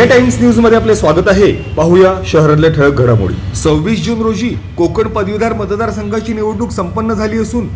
Day times न्यूजमध्ये आपले स्वागत आहे. पाहूया शहरातल्या ठळक घडामोडी. सव्वीस जून रोजी कोकण पदवीधर मतदारसंघाची निवडणूक संपन्न झाली असून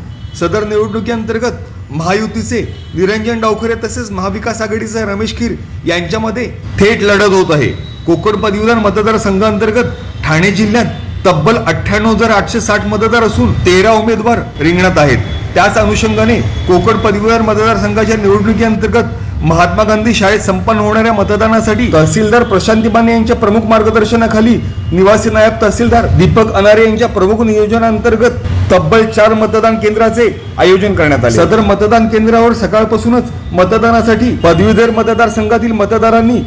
सदर निवडणुकीअंतर्गत महायुतीचे निरंजन डावखरे तसेच महाविकास आघाडीचे रमेश खीर यांच्यामध्ये थेट लढत होत आहे. कोकण पदवीधर मतदारसंघांतर्गत ठाणे जिल्ह्यात तब्बल अठ्ठ्याण्णव हजार आठशे साठ मतदार असून तेरा उमेदवार रिंगणात आहेत. त्याच अनुषंगाने कोकण पदवीधर मतदारसंघाच्या निवडणुकीअंतर्गत महात्मा गांधी शाळेत संपन्न होणाऱ्या मतदानासाठी तहसीलदार प्रशांती माने यांच्या प्रमुख मार्गदर्शनाखाली निवासी नायब तहसीलदार दीपक अनारे यांच्या प्रमुख नियोजनाअंतर्गत तब्बल चार मतदान केंद्राचे आयोजन करण्यात आले. सदर मतदान केंद्रावर सकाळपासूनच मतदानासाठी पदवीधर मतदारसंघातील मतदारांनी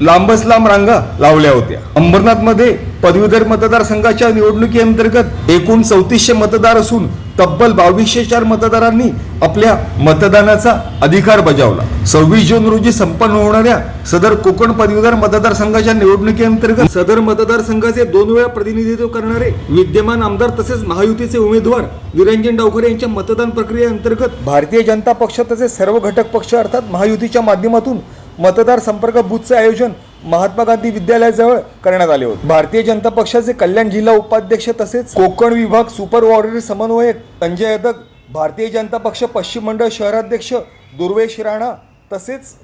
लांबच लांब रांगा लावल्या होत्या. अंबरनाथमध्ये पदवीधर मतदारसंघाच्या निवडणुकीअंतर्गत एकूण चौतीसशे मतदार असून तब्बल बावीसशे चार मतदारांनी आपल्या मतदानाचा अधिकार बजावला. सव्वीस जून रोजी संपन्न होणाऱ्या सदर कोकण पदवीधर मतदारसंघाच्या निवडणुकीअंतर्गत सदर मतदारसंघाचे दोन वेळा प्रतिनिधित्व करणारे विद्यमान आमदार तसेच महायुतीचे उमेदवार निरंजन डावखरे यांच्या मतदान प्रक्रियेअंतर्गत भारतीय जनता पक्ष तसेच सर्व घटक पक्ष अर्थात महायुतीच्या माध्यमातून मतदार संपर्क बूथचे आयोजन महात्मा गांधी विद्यालयाजवळ करण्यात आले होते. भारतीय जनता पक्षाचे कल्याण जिल्हा उपाध्यक्ष तसेच कोकण विभाग सुपर वॉर्डर समन्वयक संजय यादव भारतीय जनता पक्ष पश्चिम मंडळ शहराध्यक्ष दुर्वेश राणा तसेच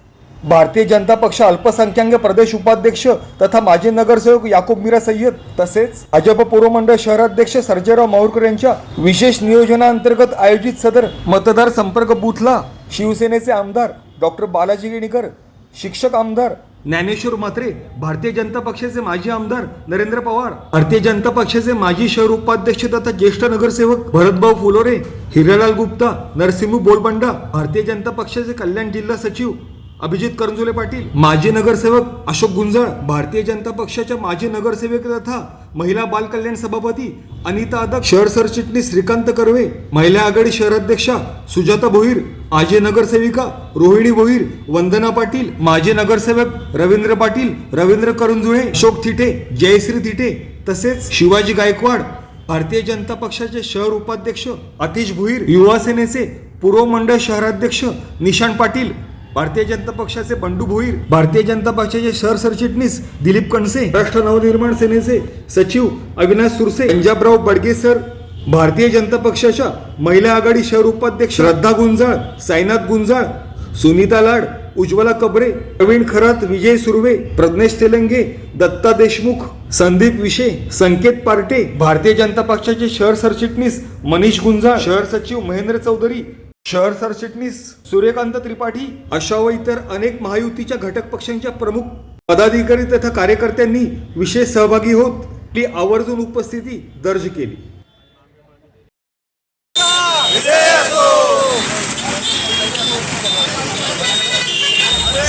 भारतीय जनता पक्ष अल्पसंख्याक प्रदेश उपाध्यक्ष तथा माजी नगरसेवक याकूब मीरा सय्यद तसेच भाजप पूर्व मंडळ शहराध्यक्ष सर्जेराव माहूरकर यांच्या विशेष नियोजनाअंतर्गत आयोजित सदर मतदार संपर्क बूथला शिवसेनेचे आमदार डॉक्टर बालाजी गिणीकर शिक्षक आमदार ज्ञानेश्वर म्हात्रे भारतीय जनता पक्षाचे माजी आमदार नरेंद्र पवार भारतीय जनता पक्षाचे माजी शहर उपाध्यक्ष तथा ज्येष्ठ नगरसेवक भरतभाऊ फुलोरे हिरालाल गुप्ता नरसिंह बोलबंडा भारतीय जनता पक्षाचे कल्याण जिल्हा सचिव अभिजित करंजुले पाटील माजी नगरसेवक अशोक गुंजाळ भारतीय जनता पक्षाच्या माजी नगरसेवक तथा महिला बाल कल्याण सभापती अनिता अदक शहर सरचिटणीस श्रीकांत कर्वे महिला आघाडी शहराध्यक्षा सुजाता भोईर आजी नगरसेविका रोहिणी भोईर वंदना पाटील माजी नगरसेवक रवींद्र पाटील रवींद्र करंजुळे अशोक थिटे जयश्री थिटे तसेच शिवाजी गायकवाड भारतीय जनता पक्षाचे शहर उपाध्यक्ष अतिश भुईर युवा सेनेचे पूर्व मंडळ शहराध्यक्ष निशाण पाटील भारतीय जनता पक्षाचे बंडू भोईर भारतीय जनता पक्षाचे शहर सरचिटणीस दिलीप कणसे राष्ट्र नवनिर्माण सेनेचे सचिव अविनाश सुरसे पंजाबराव बडगे सर भारतीय जनता पक्षाच्या महिला आघाडी शहर उपाध्यक्ष श्रद्धा गुंजाळ साईनाथ गुंजाळ सुनीता लाड उज्ज्वला कबरे प्रवीण खरात विजय सुर्वे प्रज्ञेश तेलंगे दत्ता देशमुख संदीप विशे संकेत पार्टे भारतीय जनता पक्षाचे शहर सरचिटणीस मनीष गुंजाळ शहर सचिव महेंद्र चौधरी शहर सरचिटणीस सूर्यकांत त्रिपाठी अशा व इतर अनेक महायुतीच्या घटक पक्षांच्या प्रमुख पदाधिकारी तथा कार्यकर्त्यांनी विशेष सहभागी होत आपली आवर्जून उपस्थिती दर्ज केली.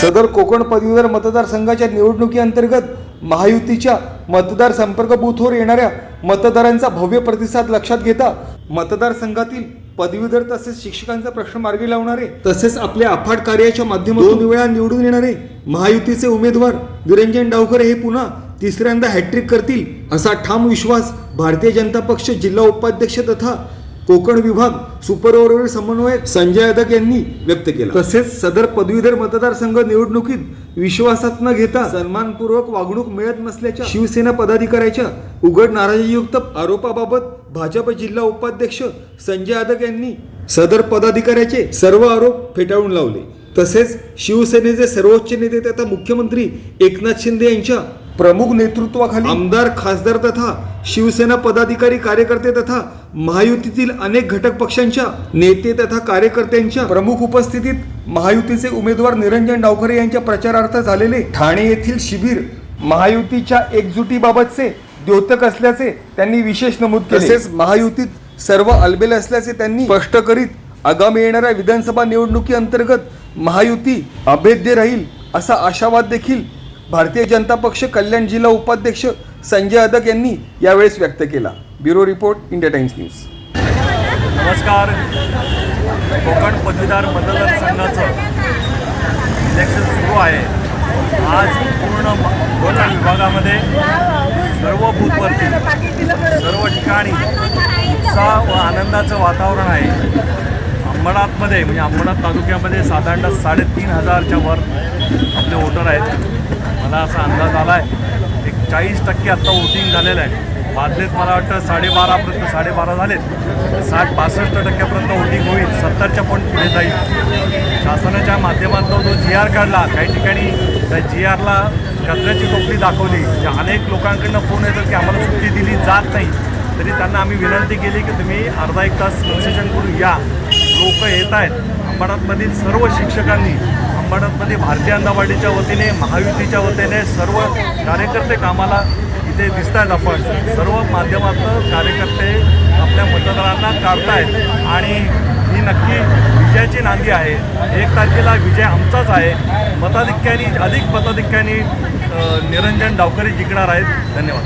सदर कोकण पदवीधर मतदारसंघाच्या निवडणुकीअंतर्गत महायुतीच्या मतदार संपर्क बूथवर येणाऱ्या मतदारांचा भव्य प्रतिसाद लक्षात घेता मतदारसंघातील पदवीधर तसेच शिक्षकांचा प्रश्न मार्गी लावणारे तसेच आपल्या अफाट कार्याच्या माध्यमातून दोन वेळा निवडून येणारे महायुतीचे उमेदवार निरंजन डावकर हे पुन्हा तिसऱ्यांदा हॅट्रिक करतील असा ठाम विश्वास भारतीय जनता पक्ष जिल्हा उपाध्यक्ष तथा कोकण विभाग सुपर ओव्हरऑल समन्वयक संजय यादव यांनी व्यक्त केला. तसेच सदर पदवीधर मतदारसंघ निवडणुकीत विश्वासात न घेता सन्मानपूर्वक वागणूक मिळत नसल्याच्या शिवसेना पदाधिकाऱ्याच्या उघड नाराजीयुक्त आरोपाबाबत भाजप जिल्हा उपाध्यक्ष संजय यादव यांनी सदर पदाधिकाऱ्याचे सर्व आरोप फेटाळून लावले. तसेच शिवसेनेचे सर्वोच्च नेते तथा मुख्यमंत्री एकनाथ शिंदे यांच्या प्रमुख नेतृत्वाखाली आमदार खासदार तथा शिवसेना पदाधिकारी कार्यकर्ते तथा महायुतीतील अनेक घटक पक्षांच्या नेते तथा कार्यकर्त्यांच्या प्रमुख उपस्थितीत महायुतीचे उमेदवार निरंजन डावखरे यांच्या प्रचारार्थ झालेले ठाणे येथील शिबिर महायुतीच्या एकजुटीबाबतचे द्योतक असल्याचे त्यांनी विशेष नमूद केले. तसेच महायुतीत सर्व अलबेल असल्याचे त्यांनी स्पष्ट करीत आगामी येणाऱ्या विधानसभा निवडणुकी अंतर्गत महायुती अभेद्य राहील असा आशावाद देखील भारतीय जनता पक्ष कल्याण जिल्हा उपाध्यक्ष संजय अदक यांनी यावेळेस व्यक्त केला. Bureau report India Times news. नमस्कार. कोकण पदवीधर मतदारसंघाचं इलेक्शन सुरू आहे. आज पूर्ण कोकण विभागामध्ये सर्व बूथवरती सर्व ठिकाणी उत्साह व आनंदाचं वातावरण आहे. अंबरनाथमध्ये म्हणजे अंबरनाथ तालुक्यामध्ये साधारणतः साडेतीन हजारच्या वर आपले वोटर आहेत. मला असा अंदाज आला आहे एक चाळीस टक्के आत्ता वोटिंग झालेलं आहे. वाजलेत मला वाटतं साडेबारापर्यंत साडेबारा झालेत. साठ पासष्ट टक्क्यापर्यंत वोटिंग होईल. सत्तरच्या पण पुढे जाईल. शासनाच्या माध्यमातून जो जी आर काढला काही ठिकाणी त्या जी आरला कचऱ्याची टोपली दाखवली. जे अनेक लोकांकडनं फोन येतात की आम्हाला सुट्टी दिली जात नाही. तरी त्यांना आम्ही विनंती केली की तुम्ही अर्धा एक तास कन्सेशन करून या. लोक येत आहेत. अंबाडातमधील सर्व शिक्षकांनी अंबाडातमध्ये भारतीय अंदावाडीच्या वतीने महायुतीच्या वतीने सर्व कार्यकर्ते कामाला इथे दिसत आहेत आपण. सर्व माध्यमातून कार्यकर्ते आपल्या मतदारांना काढतायत. आणि ही नक्की विजयाची नांदी आहे. एक तारखेला विजय आमचाच आहे. मताधिक्यानी अधिक मताधिक्यानी निरंजन डावकरी जिंकणार आहेत. धन्यवाद.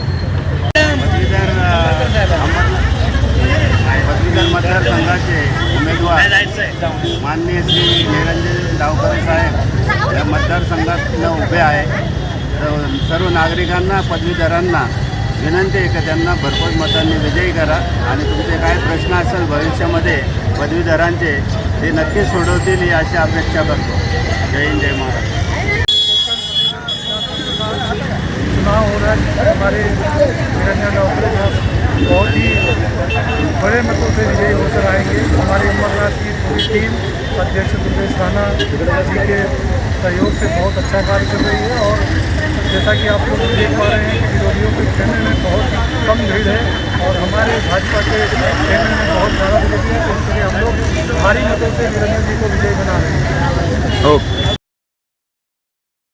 मतदार मतदारसंघाचे उमेदवार माननीय श्री निरंजन डावकर साहेब या मतदारसंघातनं उभे आहे. तर सर्व नागरिकांना पदवीधरांना विनंती आहे की त्यांना भरपूर मतांनी विजयी करा. आणि तुमचे काय प्रश्न असेल भविष्यामध्ये पदवीधरांचे ते नक्कीच सोडवतील ही अशी अपेक्षा करतो. जय हिंद जय महाराष्ट्र. चुनाव हो रहा है जिसमें हमारे निरंजन डॉक्टर साहब बहुत ही बड़े मतों से विजयी होकर आएँगे। हमारी अमरनाथ की पूरी टीम, अध्यक्ष दुर्गेश राणा जी के सहयोग से बहुत अच्छा कार्य कर रही है और जैसा कि आप लोग देख पा रहे हैं कि विरोधियों के खेमे में बहुत कम भीड़ है और हमारे भाजपा के खेमे में बहुत ज़्यादा भीड़ है तो इसके लिए हम लोग भारी मतों से निरंजन जी को विजयी बना रहे हैं। ओके।